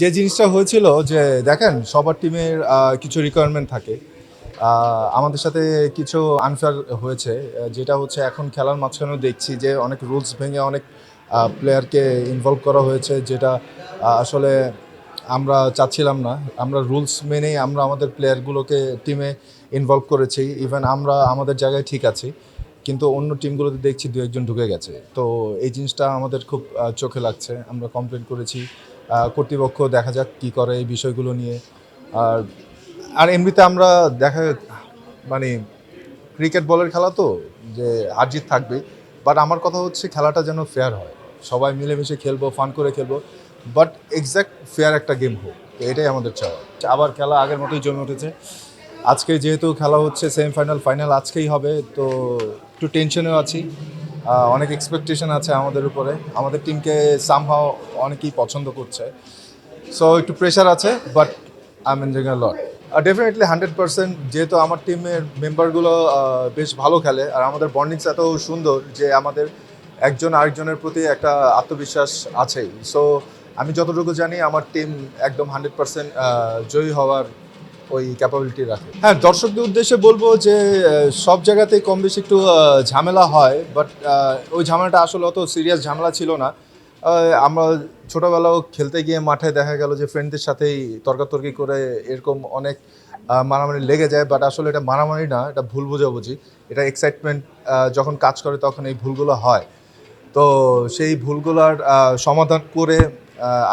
যে জিনিসটা হয়েছিল যে দেখেন, সবার টিমের কিছু রিকোয়ারমেন্ট থাকে। আমাদের সাথে কিছু আনফেয়ার হয়েছে যেটা হচ্ছে এখন খেলার মাঝখানেও দেখছি যে অনেক রুলস ভেঙে অনেক প্লেয়ারকে ইনভলভ করা হয়েছে, যেটা আসলে আমরা চাচ্ছিলাম না। আমরা রুলস মেনেই আমরা আমাদের প্লেয়ারগুলোকে টিমে ইনভলভ করেছি। ইভেন আমরা আমাদের জায়গায় ঠিক আছি, কিন্তু অন্য টিমগুলোতে দেখছি দু একজন ঢুকে গেছে। তো এই জিনিসটা আমাদের খুব চোখে লাগছে। আমরা কমপ্লেন করেছি কর্তৃপক্ষ দেখা যাক কী করে এই বিষয়গুলো নিয়ে। আর আর এমনিতে আমরা দেখা মানে ক্রিকেট বলের খেলা তো, যে হারজিত থাকবে। বাট আমার কথা হচ্ছে খেলাটা যেন ফেয়ার হয়। সবাই মিলেমিশে খেলব ফান করে খেলব। বাট এক্স্যাক্ট ফেয়ার একটা গেম হোক, তো এটাই আমাদের চাওয়া। আবার খেলা আগের মতোই জমে উঠেছে। আজকে যেহেতু খেলা হচ্ছে সেমিফাইনাল ফাইনাল আজকেই হবে, তো একটু টেনশনেও আছি। অনেক এক্সপেকটেশন আছে আমাদের উপরে। আমাদের টিমকে সামহাও অনেকেই পছন্দ করছে। সো একটু প্রেশার আছে but I am enjoying lot definitely hundred percent যেহেতু আমার টিমের মেম্বারগুলো বেশ ভালো খেলে, আর আমাদের বন্ডিংস এত সুন্দর যে আমাদের একজন আরেকজনের প্রতি একটা আত্মবিশ্বাস আছেই। সো আমি যতটুকু জানি, আমার টিম একদম হান্ড্রেড পার্সেন্ট জয়ী হওয়ার ওই ক্যাপাবিলিটি রাখে। হ্যাঁ দর্শকদের উদ্দেশ্যে বলব যে সব জায়গাতেই কম বেশি একটু ঝামেলা হয় বাট ওই ঝামেলাটা আসলে অত সিরিয়াস ঝামেলা ছিল না। আমরা ছোটোবেলাও খেলতে গিয়ে মাঠে দেখা গেল যে ফ্রেন্ডদের সাথেই তর্কাতর্কি করে এরকম অনেক মারামারি লেগে যায় বাট আসলে এটা মারামারি না, এটা ভুল বোঝাবুঝি। এটা এক্সাইটমেন্ট যখন কাজ করে তখন এই ভুলগুলো হয়। তো সেই ভুলগুলোর সমাধান করে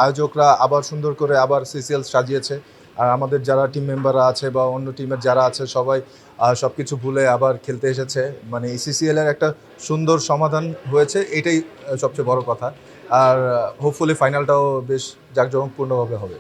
আয়োজকরা আবার সুন্দর করে আবার সিসিএল সাজিয়েছে। আর আমাদের যারা টিম মেম্বাররা আছে বা অন্য টিমের যারা আছে, সবাই সব কিছু ভুলে আবার খেলতে এসেছে। মানে সিসিএল এর একটা সুন্দর সমাধান হয়েছে, এটাই সবচেয়ে বড় কথা। আর হোপফুলি ফাইনালটাও বেশ জাঁকজমকপূর্ণভাবে হবে।